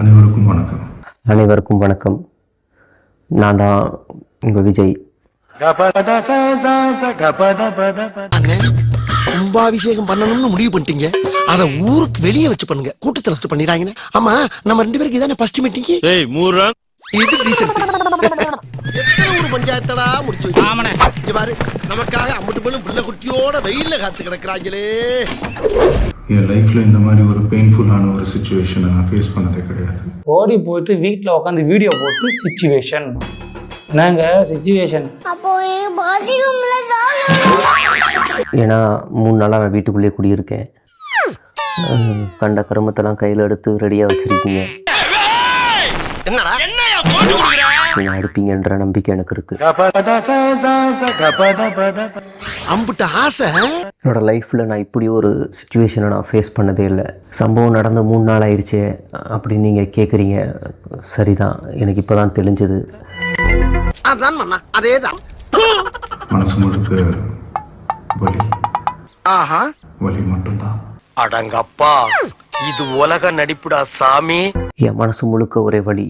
அனைவருக்கும் வணக்கம். அனைவருக்கும் வணக்கம். நான் தான் உங்கள் விஜய். கும்பாபிஷேகம் பண்ணணும்னு முடிவு பண்ணிட்டீங்க. அத ஊருக்கு வெளியே வச்சு பண்ணுங்க. கூட்டத்துல வச்சு பண்ணிடாங்கன்னு ஆமா நம்ம ரெண்டு பேருக்கு இதானே ஃபர்ஸ்ட் மீட்டிங் ஏய் மூர்ரா. இது டீசென்ட் எத்தனை ஊர் பஞ்சாயத்தடா முடிச்சு இங்க பாரு நமக்காக அம்மட்டு போலும் புள்ள குட்டியோட வெயில்ல காத்து கிடக்குறாங்களே. என் லைஃப்பில் இந்த மாதிரி ஒரு பெயின்ஃபுல்லான ஒரு சுச்சுவேஷனை நான் ஃபேஸ் பண்ணதே கிடையாது. ஓடி போயிட்டு வீட்டில் உட்காந்து வீடியோ போட்டு சுச்சுவேஷன் என்னங்க சுச்சுவேஷன் ஏன்னா மூணு நாளாக நான் வீட்டுக்குள்ளேயே குடியிருக்கேன். கண்ட கருமத்தெல்லாம் கையில் எடுத்து ரெடியாக வச்சுருக்கீங்க. என்னடா? நீங்கள் அடிப்பீங்கன்ற நம்பிக்கை எனக்கு இருக்குது அம்புட்ட ஆசை? என்னோட லைஃப்பில் நான் இப்படி ஒரு சுச்சுவேஷனை நான் ஃபேஸ் பண்ணதே இல்லை. சம்பவம் நடந்த மூணு நாள் ஆயிடுச்சே அப்படின்னு நீங்கள் கேட்குறீங்க சரிதான் எனக்கு இப்போ தான் தெளிஞ்சது அதான் மண்ணா அதேதான். மனசு முழுக்க வலி. ஆஹா. வலி மட்டும்தான். அடங்கப்பா இது உலக நடிப்புடா சாமி. என் மனசு முழுக்க ஒரே வழி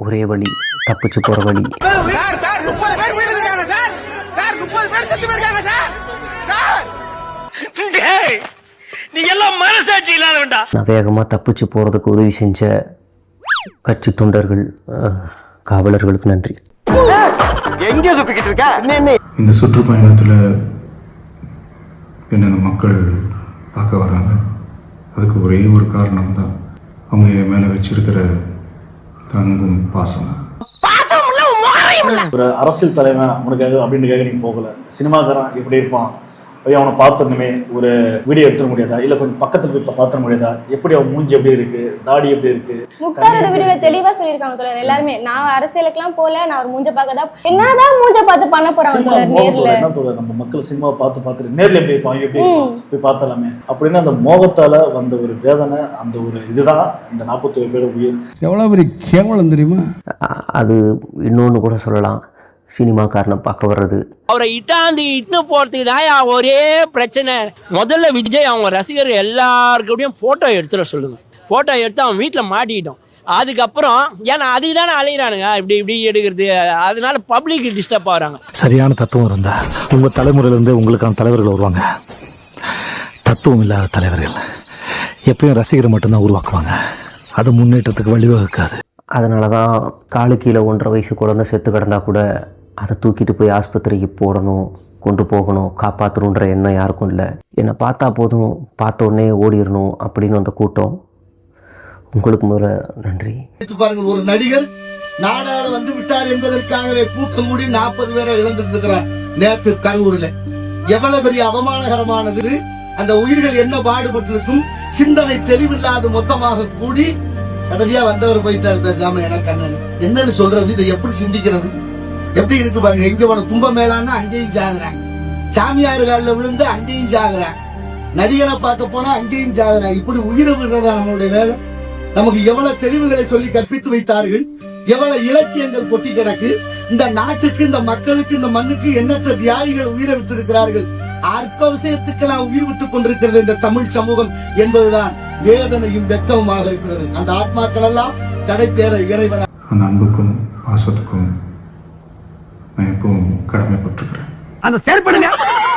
ஒரே வழி தப்பிச்சு போகிற வழி நீ எல்லாம் மனசாட்சி இல்லாதவன்டா. நான் வேகமாக தப்பிச்சு போகிறதுக்கு உதவி செஞ்ச கட்சி தொண்டர்கள் காவலர்களுக்கு நன்றி. எங்க சுப்பிக்கிட்டு இருக்க? இந்த சுற்றுப்பயணத்தில் என்னென்ன மக்கள் பார்க்க வராங்க. அதுக்கு ஒரே ஒரு காரணம் தான் அவங்க என் மேலே வச்சிருக்கிற தங்கும் பாசம். ஒரு அரசியல் தலைவன் அவனுக்காக அப்படின்றக்காக நீங்க போகல. சினிமாக்காரன் எப்படி இருப்பான். ஐயோ அவனை பார்த்துடணுமே ஒரு வீடியோ எடுத்துட முடியாதா? இல்ல கொஞ்சம் பக்கத்துல போய் பா- பார்த்துட முடியாதா? எப்படி அவன் மூஞ்சி எப்படி இருக்கு? தாடி எப்படி இருக்கு? முக்தாரோட வீடியோல தெளிவா சொல்லியிருக்காங்க தோழர் எல்லாருமே. நான் அரசியலுக்குலாம் போல நான் ஒரு மூஞ்ச பார்க்க தான் என்னதான் மூஞ்ச பார்த்து பண்ண போறாங்க நேர்ல. என்ன தோழர் நம்ம மக்கள் சினிமாவை பார்த்து பார்த்துட்டு நேர்ல எப்படி இருப்பான் இவன் எப்படி போய் பார்த்தலாமே. அப்படின்னு அந்த மோகத்தால வந்த ஒரு வேதனை அந்த ஒரு இதுதான். இந்த நாற்பத்தி பேர் உயிர். எவ்வளோ பெரிய கேவலம் தெரியுமா? அது இன்னொன்று கூட சொல்லலாம். சினிமாக்காரனை பார்க்க வர்றது. அவரை இட்டாந்து இட்டுன்னு போறதுக்கு தான் ஒரே பிரச்சனை. முதல்ல விஜய் அவங்க ரசிகர் எல்லாருக்கூடயும் போட்டோ எடுத்துட சொல்லுங்க. போட்டோ எடுத்து அவன் வீட்டில் மாட்டிக்கிட்டோம் அதுக்கப்புறம் ஏன்னா அதுக்கு தானே அலையிறானுங்க. இப்படி இப்படி எடுக்கிறது. அதனால பப்ளிக் டிஸ்டர்ப் ஆகுறாங்க. சரியான தத்துவம் இருந்தா உங்க தலைமுறையில இருந்து உங்களுக்கான தலைவர்கள் வருவாங்க. தத்துவம் இல்லாத தலைவர்கள் எப்பயும் ரசிகரை மட்டும்தான் உருவாக்குவாங்க. அது முன்னேற்றத்துக்கு வழிவகுக்காது. அதனால தான் காலு கீழே ஒன்றரை வயசு குழந்தை செத்து கிடந்தா கூட அதை தூக்கிட்டு போய் ஆஸ்பத்திரிக்கு போடணும் கொண்டு போகணும் காப்பாற்றணுன்ற எண்ணம் யாருக்கும் இல்லை. என்னை பார்த்தா போதும் பார்த்த உடனே ஓடிடணும் அப்படின்னு வந்த கூட்டம். உங்களுக்கு முதல்ல நன்றி. எடுத்து ஒரு நடிகர் நாடாள வந்து விட்டார் என்பதற்காகவே பூக்க மூடி நாற்பது பேரை இழந்திருக்கிறார் நேற்று கரூரில். எவ்வளவு பெரிய அவமானகரமானது. அந்த உயிர்கள் என்ன பாடுபட்டிருக்கும்? சிந்தனை தெளிவில்லாத மொத்தமாக கூடி கடைசியா வந்தவர் போயிட்டார் பேசாம எனக்கு என்னன்னு சொல்றது? இதை எப்படி சிந்திக்கிறது? எப்படி இருக்கு பாருங்க எங்க போன கும்பமேளான்னா அங்கேயும் சாகுறாங்க சாமியார் காலில் விழுந்து அங்கேயும் சாகுறாங்க நதிகளை பார்க்க போனா அங்கேயும் சாகுறாங்க இப்படி உயிரை விடுறதா நம்மளுடைய வேலை? நமக்கு எவ்வளவு தெளிவுகளை சொல்லி கற்பித்து வைத்தார்கள்? எவ்வளவு இலக்கியங்கள் கொட்டி கிடக்கு? இந்த நாட்டுக்கு இந்த மக்களுக்கு இந்த மண்ணுக்கு எண்ணற்ற தியாகிகள் உயிரை விட்டிருக்கிறார்கள். அற்ப விஷயத்துக்கெல்லாம் உயிர் விட்டுக் கொண்டிருக்கிறது இந்த தமிழ் சமூகம் என்பதுதான் வேதனையும் வெக்கமுமாக இருக்கிறது. அந்த ஆத்மாக்கள் எல்லாம் கடை தேர இறைவன அந்த அன்புக்கும் பாசத்துக்கும் நான் எப்பவும் கடமைப்பட்டிருக்கிறேன். அந்த செயற்படுங்க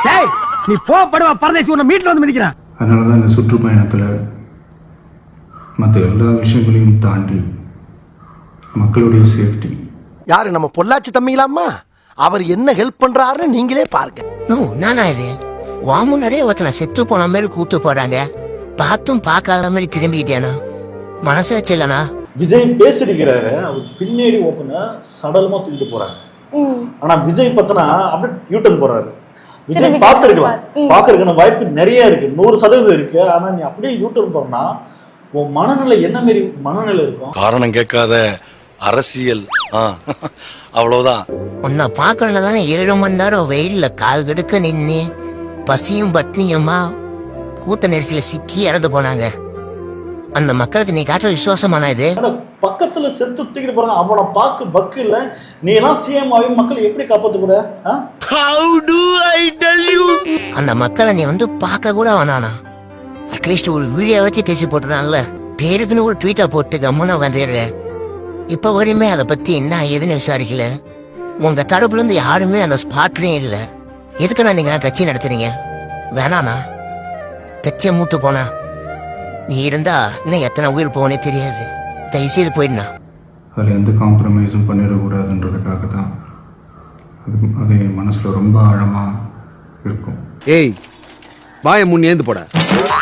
டேய் நீ போ படுவா பரதேசி உன்னை மீட்ல வந்து மிதிக்கிறான். அதனால தான் இந்த சுற்றுப்பயணத்தில் மற்ற எல்லா விஷயங்களையும் தாண்டி மக்களுடைய சேஃப்டி யாரு நம்ம பொள்ளாச்சி தம்பிங்களாமா அவர் என்ன ஹெல்ப் பண்றாருன்னு நீங்களே பாருங்க. நோ நானா இது? முன்னாடியே ஒருத்தனை செத்து போன மாதிரி கூட்டு போறாங்க. பார்த்தும் பார்க்காத மாதிரி திரும்பிக்கிட்டேனா? மனசாச்சு இல்லைனா விஜய் பேசிருக்கிறாரு. அவர் பின்னாடி ஒருத்தனை சடலமா தூக்கிட்டு போறாங்க. ஆனா விஜய் பார்த்தனா அப்படியே யூட்டன் போறாரு. விஜய் பார்த்துருக்கலாம். பார்க்கறதுக்கான வாய்ப்பு நிறைய இருக்கு. நூறு சதவீதம் இருக்கு. ஆனா நீ அப்படியே யூட்டன் போறனா உன் மனநிலை என்ன மாரி மனநிலை இருக்கும்? காரணம் கேட்காத அரசியல். ஆ, அவ்வளவுதான். உன்னை பார்க்கணும் தானே ஏழு மணி நேரம் வெயில்ல கால் கெடுக்க நின்று பசியும் பட்னியுமா கூட்ட நெரிசல சிக்கி இறந்து போனாங்க. அந்த மக்களுக்கு நீ காட்டுற விசுவாசமான இது? ஆனா பக்கத்துல செத்து தூக்கிட்டு போறாங்க. அவனை பார்க்க பக்கு இல்ல. நீ எல்லாம் சிஎம் ஆகி மக்களை எப்படி காப்பாத்து போற ஆ? How to I tell you அந்த மக்களை நீ வந்து பார்க்க கூட வேணானா அட்லீஸ்ட் ஒரு வீடியோ வச்சு பேசி போட்டுறான்ல. பேருக்குன்னு ஒரு ட்வீட்டை போட்டு கம்முன வந்துடுற இப்ப வரையுமே அதை பத்தி என்ன ஏதுன்னு விசாரிக்கல. உங்க தரப்புல இருந்து யாருமே அந்த ஸ்பாட்லயும் இல்ல. எதுக்குண்ணா நீங்க கட்சி நடத்துறீங்க? வேணாண்ணா. கட்சியை மூட்டு போனா. நீ இருந்தா இன்னும் எத்தனை உயிர் போனே தெரியாது. தயவுசெய்து போயிடுண்ணா. அதில் எந்த காம்ப்ரமைஸும் பண்ணிடக்கூடாதுன்றதுக்காக தான் அது அது என் மனசில் ரொம்ப ஆழமாக இருக்கும். ஏய் வாய முன் ஏந்து போட.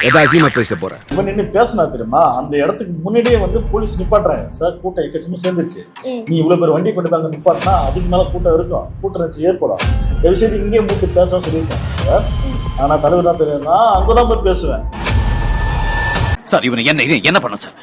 ஏதாச்சும் பேசிட்டு போற. இவன் நின்று பேசினா தெரியுமா? அந்த இடத்துக்கு முன்னாடியே வந்து போலீஸ் நிப்பாட்டுறாங்க. சார் கூட்டம் எக்கச்சமா சேர்ந்துருச்சு. நீ இவ்வளவு பேர் வண்டி கொண்டு போய் அங்க நிப்பாட்டினா அதுக்கு மேல கூட்டம் இருக்கும். கூட்டம் வச்சு ஏற்படும். தயவு செய்து இங்கே மூட்டு பேசுறோம் சொல்லியிருக்கேன் சார். ஆனா தலைவர் தான் தெரியும்? நான் அங்கதான் போய் பேசுவேன். சார் இவனை என்ன என்ன பண்ண சார்?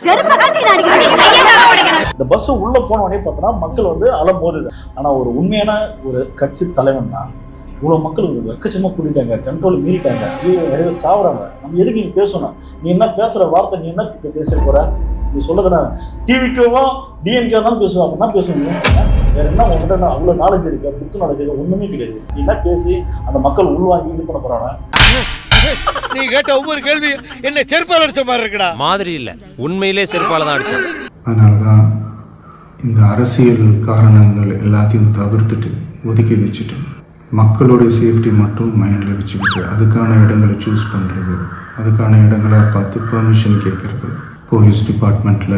இந்த பஸ் உள்ள போன உடனே பார்த்தோன்னா மக்கள் வந்து அலம் போதுது ஆனா ஒரு உண்மையான ஒரு கட்சி தலைவன் தான். இவ்வளவு மக்கள் வெக்கச்சமா கூட்டிட்டாங்க கண்ட்ரோல் மீறிட்டாங்க. ஐயோ நிறைய சாவுறாங்க. நம்ம எதுக்கு நீங்க பேசணும்? நீ என்ன பேசுற வார்த்தை நீ என்ன இப்ப பேச போற? நீ சொல்றதுனா டிவிக்கும் டிஎம்கே தான் பேசுவா. அப்படின்னா பேசுவீங்க? வேற என்ன? உங்ககிட்ட என்ன அவ்வளவு நாலேஜ் இருக்கு? புக்கு நாலேஜ் இருக்கு? ஒண்ணுமே கிடையாது. நீ என்ன பேசி அந்த மக்கள் உள்வாங்கி இது பண்ண போறாங்க? நீ கேட்ட ஒவ்வொரு கேள்வி என்ன செருப்பால் அடிச்ச மாதிரி இருக்குடா. மாதிரி இல்ல. உண்மையிலே செருப்பால தான் அடிச்சது அதனால தான் இந்த அரசியல் காரணங்கள் எல்லாத்தையும் தவிர்த்துட்டு ஒதுக்கி வச்சுட்டு மக்களுடைய சேஃப்டி மட்டும் மைண்டில் வச்சுக்கிட்டு அதுக்கான இடங்களை சூஸ் பண்ணுறது அதுக்கான இடங்களை பார்த்து பெர்மிஷன் கேட்குறது போலீஸ் டிபார்ட்மெண்ட்டில்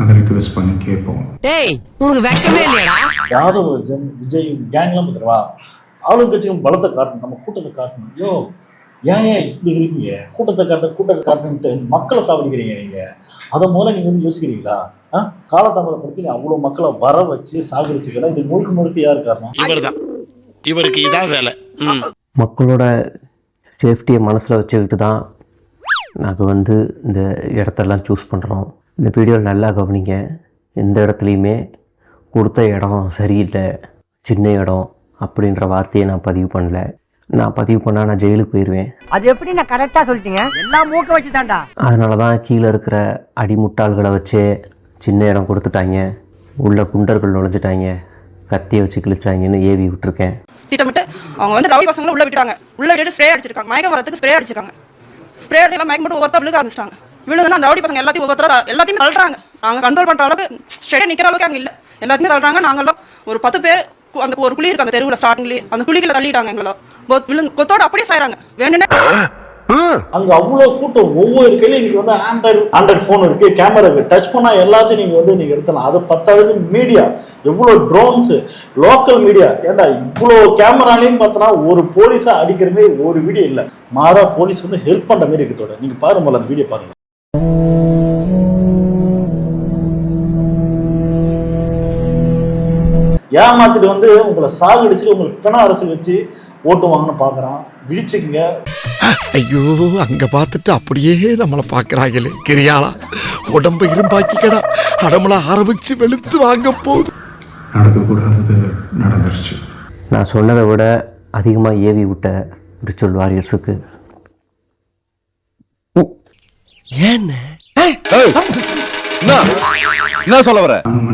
அதை ரிக்வெஸ்ட் பண்ணி கேட்போம். டேய் உனக்கு வெக்கமே இல்லையாடா. யாதவ் ஜன் விஜய் கேங்லாம் வந்துடுவா ஆளுங்கட்சியும் பலத்தை காட்டணும் நம்ம கூட்டத்தை காட்டணும் ஐயோ ஏன் ஏன் இப்படி இருக்கீங்க கூட்டத்தை காட்ட கூட்டத்தை காட்டணுன்ட்டு மக்களை சாவடிக்கிறீங்க நீங்க. அதை முதல்ல நீங்க வந்து யோசிக்கிறீங்களா? ஆ? காலதாமதப்படுத்தி அவ்வளோ மக்களை வர வச்சு சாகடிச்சுக்கலாம் இது முழுக்க முழுக்க யார் காரணம்? இவர்தான். இவருக்கு இதான் வேலை. மக்களோட சேஃப்டியை மனசில் வச்சுக்கிட்டு தான் நாங்கள் வந்து இந்த இடத்தெல்லாம் சூஸ் பண்ணுறோம் இந்த வீடியோவில் நல்லா கவனிங்க. எந்த இடத்துலையுமே கொடுத்த இடம் சரியில்லை. சின்ன இடம் அப்படின்ற வார்த்தையை நான் பதிவு பண்ணல. நான் பதிவு பண்ணால் நான் ஜெயிலுக்கு போயிடுவேன் அது எப்படி நான் கரெக்டா சொல்லிட்டீங்க? எல்லாம் மூக்க வச்சு தான்டா அதனால தான் கீழே இருக்கிற அடிமுட்டாள்களை வச்சே சின்ன இடம் கொடுத்துட்டாங்க. உள்ள குண்டர்கள் நுழைஞ்சிட்டாங்க. கத்தியை வச்சு கிழிச்சாங்கன்னு ஏவி விட்டுருக்கேன். திட்டமிட்டு அவங்க வந்து ரவுடி பசங்களை உள்ள விட்டுறாங்க உள்ள விட்டுட்டு ஸ்ப்ரே அடிச்சிருக்காங்க. மயக்கம் வரதுக்கு ஸ்ப்ரே அடிச்சிருக்காங்க. ஸ்ப்ரே அடிச்செல்லாம் மயக்கம் போட்டு ஒவ்வொருத்தர் விழுக ஆரம்பிச்சிட்டாங்க. விழுதுன்னா அந்த ரவுடி பசங்க எல்லாத்தையும் ஒவ்வொருத்தர எல்லாத்தையும் தள்ளுறாங்க. நாங்க கண்ட்ரோல் பண்ற அளவுக்கு ஸ்ட்ரெயிட் நிக்கிற அளவுக்கு அங்க இல்ல. எல்லாத்தையுமே தள்ளுறாங்க. நாங்கெல்லாம் ஒரு பத்து பேர் அந்த ஒரு குழி இருக்கு அந்த தெருவுல ஸ்டார்டிங்லயே அந்த குழிக்குள்ள தள்ளிட்டாங்க எங்களை விழுந்து கொத்தோட அப்படியே சாயிறாங்க. வேணும்னே அங்க அவ்வளோ கூட்டம். ஒவ்வொரு கையிலும் இன்னைக்கு வந்து ஆண்ட்ராய்டு ஆண்ட்ராய்டு ஃபோன் இருக்கு கேமரா இருக்கு. டச் பண்ணா எல்லாத்தையும் நீங்க வந்து நீங்க எடுத்தலாம் அது பத்தாவதுக்கு மீடியா எவ்வளோ ட்ரோன்ஸ் லோக்கல் மீடியா ஏன்டா இவ்வளோ கேமராலையும் பார்த்தோன்னா ஒரு போலீஸா அடிக்கிற மாதிரி ஒரு வீடியோ இல்லை. மாறா போலீஸ் வந்து ஹெல்ப் பண்ற மாதிரி இருக்குதோட நீங்க பாருங்க அந்த வீடியோ பாருங்க. ஏமாத்திட்டு வந்து உங்களை சாகடிச்சுட்டு உங்களுக்கு பிண அரசியல் வச்சு ஓட்டு வாங்கன்னு பாக்குறான். விழிச்சுக்குங்க. ஐயோ அங்க பார்த்துட்டு அப்படியே நம்மளை பாக்குறாங்களே கிரியாளா. உடம்ப இரும்பாக்கிக்கடா. அடமள ஆரம்பிச்சு வெளுத்து வாங்க போகுது. நடக்கக்கூடாதது நடந்துருச்சு. நான் சொன்னதை விட அதிகமாக ஏவி விட்ட ரிச்சுவல் வாரியர்ஸுக்கு. ஏன்னு? என்ன? சொல்ல வர? நானும் மனுஷன் தானே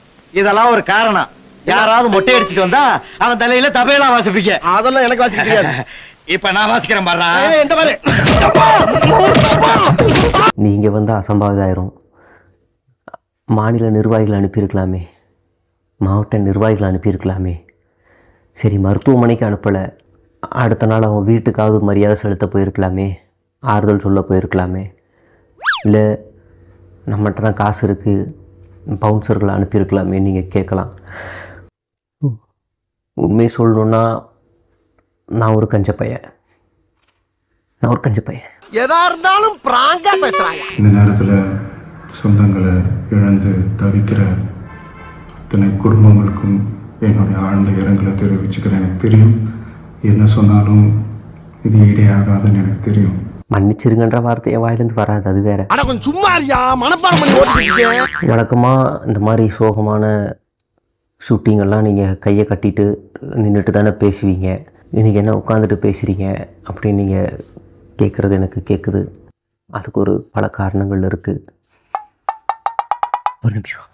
இதெல்லாம் ஒரு காரணம். யாராவது மொட்டை அடிச்சிட்டு வந்தா அவன் தலையில தபையெல்லாம் வாசிப்பீங்க அதெல்லாம் எனக்கு வாசிக்க தெரியாது. இப்ப நான் வாசிக்கிறேன் பாரு. எந்த மாதிரி நீங்கள் வந்து அசம்பாவிதாயிரும். மாநில நிர்வாகிகள் அனுப்பியிருக்கலாமே. மாவட்ட நிர்வாகிகள் அனுப்பியிருக்கலாமே. சரி மருத்துவமனைக்கு அனுப்பலை. அடுத்த நாள் அவன் வீட்டுக்காவது மரியாதை செலுத்த போயிருக்கலாமே. ஆறுதல் சொல்ல போயிருக்கலாமே. இல்லை நம்மகிட்ட தான் காசு இருக்குது பவுன்சர்களை அனுப்பியிருக்கலாமே நீங்கள் கேட்கலாம். உண்மையை சொல்லணுன்னா நான் ஒரு கஞ்ச பையன். நான் ஒரு கஞ்ச பையன். எதா இருந்தாலும் பிராங்கா பேசுறாங்க. இந்த நேரத்தில் சொந்தங்களை இழந்து தவிக்கிற அத்தனை குடும்பங்களுக்கும் என்னுடைய ஆழ்ந்த இரங்கலை தெரிவிச்சுக்கிறேன். எனக்கு தெரியும் என்ன சொன்னாலும் இது ஈடே ஆகாதுன்னு எனக்கு தெரியும். மன்னிச்சிருங்கன்ற வார்த்தை என் வாயிலேருந்து வராது அது வேற. அட கொஞ்சம் சும்மா வழக்கமாக இந்த மாதிரி சோகமான ஷூட்டிங் எல்லாம் நீங்கள் கையை கட்டிட்டு நின்றுட்டு தானே பேசுவீங்க. இன்றைக்கி என்ன உட்காந்துட்டு பேசுகிறீங்க அப்படின்னு நீங்கள் கேட்குறது எனக்கு கேட்குது அதுக்கு ஒரு பல காரணங்கள் இருக்குது ஒரு நிமிஷம்.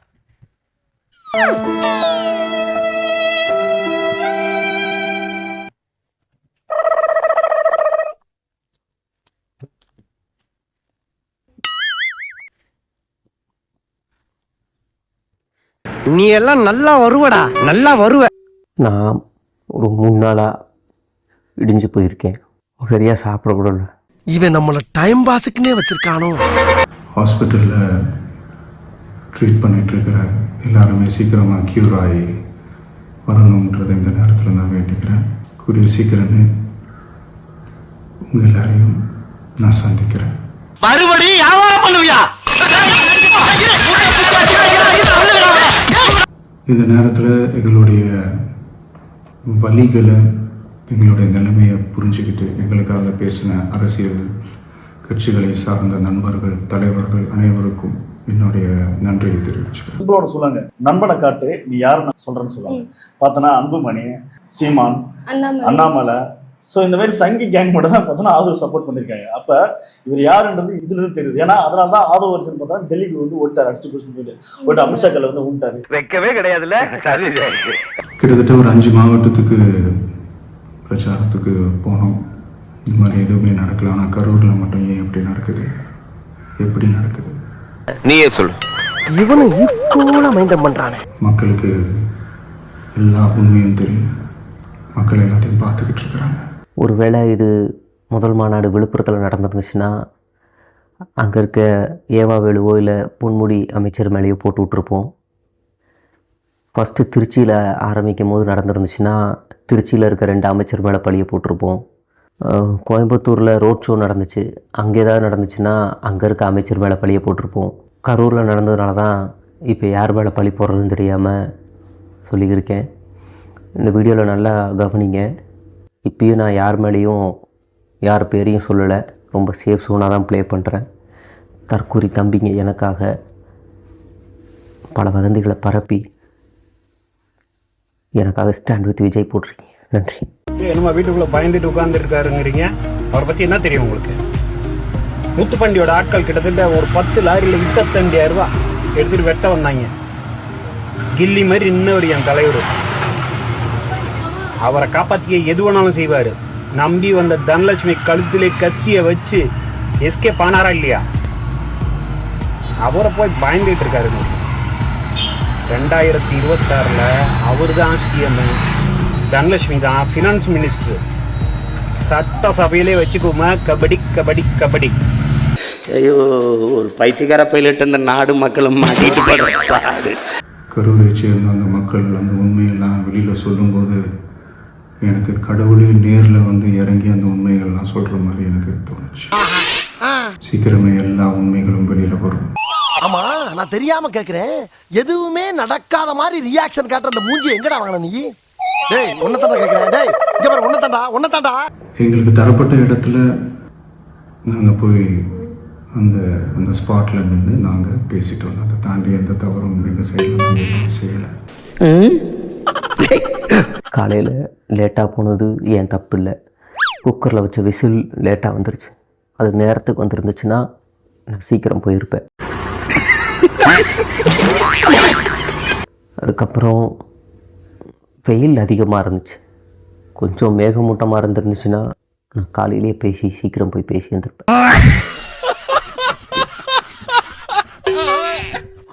நீ எல்லாம் நல்லா வருவடா நல்லா வருவ. நான் ஒரு மூணு நாளாக இடிஞ்சு போயிருக்கேன். சரியாக சாப்பிட கூட இல்லை இவன் நம்மள டைம் பாஸுக்குன்னே வச்சிருக்கானோ? ஹாஸ்பிட்டலில் ட்ரீட் பண்ணிகிட்ருக்கிற எல்லாருமே சீக்கிரமாக க்யூர் ஆகி வரணுன்றதை இந்த நேரத்தில் நான் வேண்டிக்கிறேன். கூடிய சீக்கிரமே உங்கள் எல்லாரையும் நான் சந்திக்கிறேன். மறுபடி வியாபாரம் பண்ணுவியா? இந்த நேரத்தில் எங்களுடைய வலிகளை எங்களுடைய நிலைமையை புரிஞ்சுக்கிட்டு எங்களுக்காக பேசின அரசியல் கட்சிகளை சார்ந்த நண்பர்கள் தலைவர்கள் அனைவருக்கும் என்னுடைய நன்றியை தெரிவிச்சுக்கிறேன். சிம்பிளோட சொல்லுங்க. நண்பனை காட்டு நீ யாருன்னு சொல்றேன்னு சொல்லுவாங்க பார்த்தனா அன்புமணி சீமான் அண்ணாமலை. அண்ணாமலை ஸோ இந்த மாதிரி சங்கி கேங் மட்டும் தான் பார்த்தோன்னா ஆதரவு சப்போர்ட் பண்ணியிருக்காங்க அப்போ இவர் யாருன்றது இதுல இருந்து தெரியுது. ஏன்னா அதனால தான் ஆதரவு வருஷன் பார்த்தா டெல்லிக்கு வந்து ஓட்டார் அடிச்சு பிடிச்சு போயிட்டு. போயிட்டு அமித்ஷா கல்ல வந்து ஊன்ட்டாரு வைக்கவே கிடையாதுல்ல? கிட்டத்தட்ட ஒரு அஞ்சு மாவட்டத்துக்கு பிரச்சாரத்துக்கு போனோம். இந்த மாதிரி எதுவுமே நடக்கல. ஆனால் கரூரில் மட்டும் ஏன் எப்படி நடக்குது? எப்படி நடக்குது? நீயே சொல்லு. இவனும் ஈக்குவலா மைண்டம் பண்றானே. மக்களுக்கு எல்லா உண்மையும் தெரியும். மக்கள் எல்லாத்தையும் பார்த்துக்கிட்டு இருக்கிறாங்க. ஒருவேளை இது முதல் மாநாடு விழுப்புரத்தில் நடந்துருந்துச்சுன்னா அங்கே இருக்க ஏவா வேலுவோ இல்லை பொன்முடி அமைச்சர் மேலேயோ போட்டு விட்ருப்போம் ஃபஸ்ட்டு திருச்சியில் ஆரம்பிக்கும் போது நடந்துருந்துச்சுன்னா திருச்சியில் இருக்க ரெண்டு அமைச்சர் மேலே பழிய போட்டிருப்போம். கோயம்புத்தூரில் ரோட் ஷோ நடந்துச்சு. அங்கே ஏதாவது நடந்துச்சுன்னா அங்கே இருக்க அமைச்சர் மேலே பழிய போட்டிருப்போம். கரூரில் நடந்ததுனால தான் இப்போ யார் மேலே பழி போடுறதுன்னு தெரியாமல் சொல்லியிருக்கேன். இந்த வீடியோவில் நல்லா கவனிங்க. இப்பயும் நான் யார் மேலேயும் யார் பேரையும் சொல்லலை. ரொம்ப சேஃப் சோனாக தான் ப்ளே பண்ணுறேன் தற்கூரி தம்பிங்க எனக்காக பல வதந்திகளை பரப்பி எனக்காக ஸ்டாண்ட் வித் விஜய் போட்டிருக்கீங்க. நன்றி. என்னமா வீட்டுக்குள்ளே பயந்துட்டு உட்காந்துருக்காருங்கிறீங்க அவரை பற்றி என்ன தெரியும் உங்களுக்கு? முத்துப்பண்டியோட ஆட்கள் கிட்டத்தட்ட ஒரு பத்து லாரியில இருபத்தஞ்சாயிரம் ரூபா எடுத்துகிட்டு வெட்ட வந்தாங்க. கில்லி மாதிரி இன்னொரு என் தலைவர். அவரை காப்பாத்திக்க எது வேணாலும் செய்வாரு. நம்பி வந்த தனலட்சுமி கழுத்திலே கத்திய வச்சு எஸ்கேப் ஆனாரா இல்லையா? அவரை போய் பயந்துட்டு இருக்காரு ரெண்டாயிரத்தி இருபத்தாறுல அவர் தான் சிஎம் தனலட்சுமி தான் ஃபினான்ஸ் மினிஸ்டர் சட்டசபையிலே வச்சுக்கோமா கபடி கபடி கபடி. ஐயோ ஒரு பைத்தியக்கார பைலட் இந்த நாடு மக்களும் மாட்டிட்டு படுறாரு கரூரை சேர்ந்த அந்த மக்கள் அந்த உண்மையெல்லாம் வெளியில் சொல்லும்போது எனக்கு கடவுளே நேரில் வந்து இறங்கி அந்த உண்மைகள்லாம் சொல்கிற மாதிரி எனக்கு தோணுச்சு. சீக்கிரமே எல்லா உண்மைகளும் வெளியில் வரும். ஆமா நான் தெரியாம கேக்குறேன். எதுவுமே நடக்காத மாதிரி ரியாக்ஷன் காட்டுற அந்த மூஞ்சி எங்கடா வாங்கின நீ? டேய் உன்னதாண்டா கேக்குறேன். டேய் இங்க பாரு உன்னதாண்டா உன்னதாண்டா எங்களுக்கு தரப்பட்ட இடத்துல நாங்கள் போய் அந்த அந்த ஸ்பாட்டில் நின்று நாங்கள் பேசிட்டு வந்தோம் அதை தாண்டி எந்த தவறும் எங்கள் சைடில் நாங்கள் செய்யலை. காலையில் லேட்டாக போனது ஏன் தப்பு இல்லை குக்கரில் வச்ச விசில் லேட்டாக வந்துருச்சு. அது நேரத்துக்கு வந்துருந்துச்சுன்னா நான் சீக்கிரம் போயிருப்பேன். அதுக்கப்புறம் வெயில் அதிகமாக இருந்துச்சு. கொஞ்சம் மேகமூட்டமாக இருந்துருந்துச்சுன்னா நான் காலையிலேயே பேசி சீக்கிரம் போய் பேசி இருந்திருப்பேன்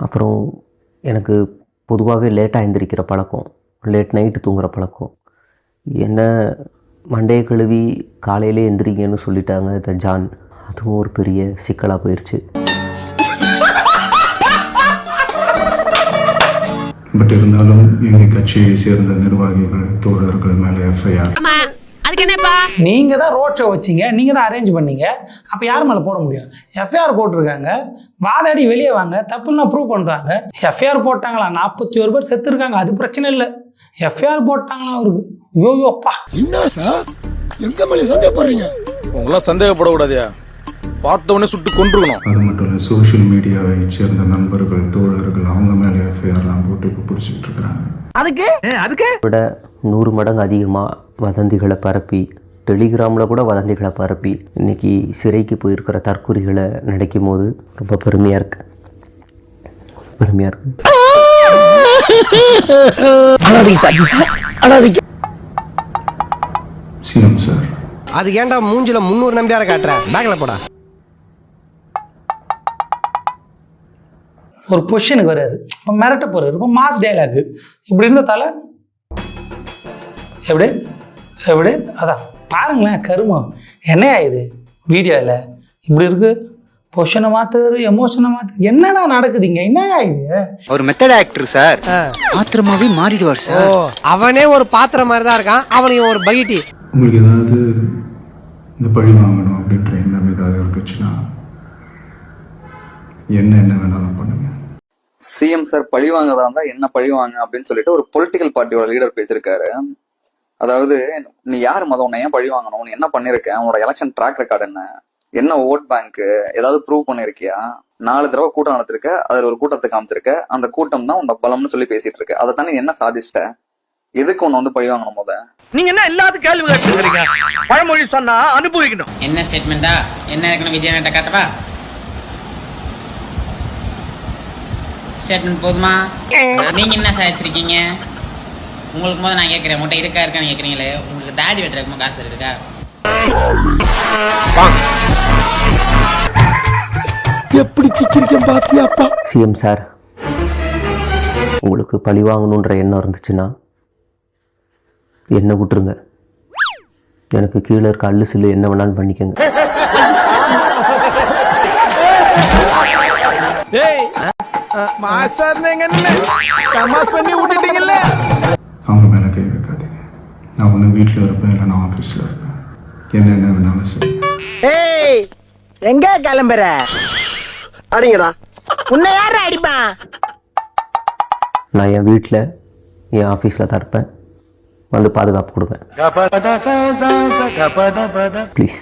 அப்புறம் எனக்கு பொதுவாகவே லேட்டாக எழுந்திரிக்கிற பழக்கம். லேட் நைட்டு தூங்குற பழக்கம். என்ன மண்டையை கழுவி காலையிலே எந்திரிங்கன்னு சொல்லிட்டாங்க இந்த ஜான். அதுவும் ஒரு பெரிய சிக்கலாக போயிடுச்சு பட் இருந்தாலும் எங்கள் கட்சியை சேர்ந்த நிர்வாகிகள் தோழர்கள் மேலே எஃப்ஐஆர் நீங்க தான் ரோட் ஷோ வச்சீங்க நீங்க தான் அரேஞ்ச் பண்ணீங்க. அப்ப யார் மேல போட முடியும்? எஃப்ஐஆர் போட்டிருக்காங்க. வாதாடி வெளியே வாங்க தப்புன்னா ப்ரூவ் பண்றாங்க. எஃப்ஐஆர் போட்டாங்களா? நாற்பத்தி ஒரு பேர் செத்து இருக்காங்க அது பிரச்சனை இல்லை. எஃப்ஐஆர் போட்டாங்களா அவருக்கு. யோயோப்பா என்ன சார்? எங்க மேலே சந்தேகப்படுறீங்க? உங்களாம் சந்தேகப்படக்கூடாதியா. பார்த்த உடனே சுட்டு கொன்றுக்கணும். அது மட்டும் இல்லை சோஷியல் மீடியாவை சேர்ந்த நண்பர்கள் தோழர்கள் அவங்க மேலே எஃப்ஐஆர்லாம் போட்டு இப்போ பிடிச்சிட்டு இருக்கிறாங்க. அதுக்கு? அதுக்கு? விட நூறு மடங்கு அதிகமாக வதந்திகளை பரப்பி டெலிகிராமில் கூட வதந்திகளை பரப்பி இன்னைக்கு சிறைக்கு போயிருக்கிற தற்கொலைகளை நினைக்கும் போது ரொம்ப பெருமையாக இருக்கு. பெருமையாக இருக்கு சிஎம் சார். அது ஏன்டா மூஞ்சில முந்நூறு நம்பியார காட்டுற? பேக்ல போடா. ஒரு பொசிஷனுக்கு வர்றாரு. இப்போ மிரட்ட போறாரு. இப்போ மாஸ் டைலாக் இப்படி இருந்த தலை எப்படி? எப்படி? அதான். பாருங்களேன் கருமம். என்னையா இது? வீடியோவில் இப்படி இருக்கு. பொசிஷனை மாத்துறாரு எமோஷனை மாத்து என்னடா நடக்குதுங்க? என்னையா இது? ஒரு மெத்தட் ஆக்டர் சார் ஆத்திரமாவே மாறிடுவார் சார் அவனே ஒரு பாத்திரம் மாதிரி தான் இருக்கான். அவனையும் ஒரு பகிட்டி உங்களுக்கு ஏதாவது இந்த பழி வாங்கணும் அப்படின்ற எண்ணம் ஏதாவது இருந்துச்சுன்னா என்ன என்ன வேணாலும் பண்ணுங்க. சிஎம் சார் பழி வாங்கதா இருந்தா என்ன பழி வாங்க அப்படின்னு சொல்லிட்டு ஒரு பொலிட்டிக்கல் பார்ட்டியோட லீடர் பேசியிருக்காரு. அதாவது நீ யார் மதம்? உன்னை ஏன் பழி வாங்கணும்? நீ என்ன பண்ணிருக்க உன்னோட எலெக்ஷன் ட்ராக் ரெக்கார்டு என்ன? என்ன ஓட் பேங்க்? ஏதாவது ப்ரூவ் பண்ணிருக்கியா? நாலு தடவை கூட்டம் நடத்திருக்க அதுல ஒரு கூட்டத்தை காமிச்சிருக்க அந்த கூட்டம் தான் உன்னோட பலம்னு சொல்லி பேசிட்டு இருக்க. அதை தானே என்ன சாதிச்சிட்ட? எதுக்கு உன்னை வந்து பழி வாங்கணும் முத? நீங்க என்ன எல்லாத்துக்கும் கேள்வி கேட்டுக்கிறீங்க பழமொழி சொன்னா அனுபவிக்கணும். என்ன ஸ்டேட்மெண்டா என்ன இருக்குன்னு விஜய் நட்ட காட்டவா ஸ்டேட்மெண்ட் போதுமா? நீங்க என்ன சாதிச்சிருக்கீங்க? உங்களுக்கு போது நான் கேட்கறேன். உங்கள்கிட்ட இருக்கா இருக்கான்னு கேட்குறீங்களே. உங்களுக்கு தாடி வெட்டுறதுக்கு காசு இருக்கா எப்படி சிக்கிரிக்கம் பாத்தியாப்பா சிஎம் சார் உங்களுக்கு பழி வாங்கணுன்ற எண்ணம் இருந்துச்சுன்னா என்னை விட்டுருங்க. எனக்கு கீழே இருக்க அல்லு சில்லு என்ன வேணாலும் பண்ணிக்கோங்க. அவங்க மேலே கை வைக்காதீங்க. நான் ஒன்று வீட்டில் இருப்பேன் இல்லை நான் ஆஃபீஸில் இருப்பேன். என்ன என்ன வேணாலும் ஏய் எங்க கிளம்புற? அடிங்கடா. உன்னை யாரு அடிப்பான் நான் என் வீட்டில் என் ஆஃபீஸில் தான் இருப்பேன். வந்து பாதுகாப்பு கொடுங்க. ப்ளீஸ்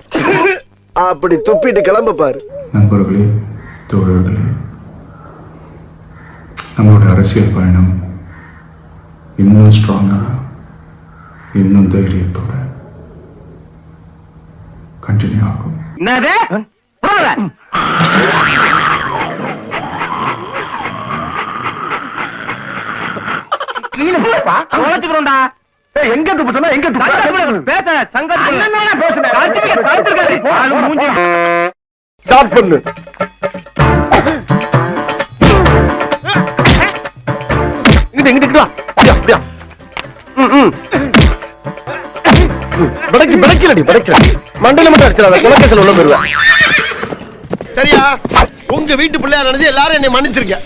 அப்படி துப்பிட்டு கிளம்ப பாரு. நண்பர்களே தோழர்களே நம்மளோட அரசியல் பயணம் இன்னும் ஸ்ட்ராங்காக இன்னும் தைரியத்தோட கண்டினியூ ஆகும் எங்க துப்பு சொன்னா எங்க பேச சங்கத்துல பேசுறேன் பண்ணு படைக்கலடி படைக்கல மண்டையில மட்டும் அடிச்சிடாத குலக்கேசல் உள்ள போயிருவேன் சரியா? உங்க வீட்டு பிள்ளையா நினைச்சு எல்லாரும் என்னை மன்னிச்சிருக்க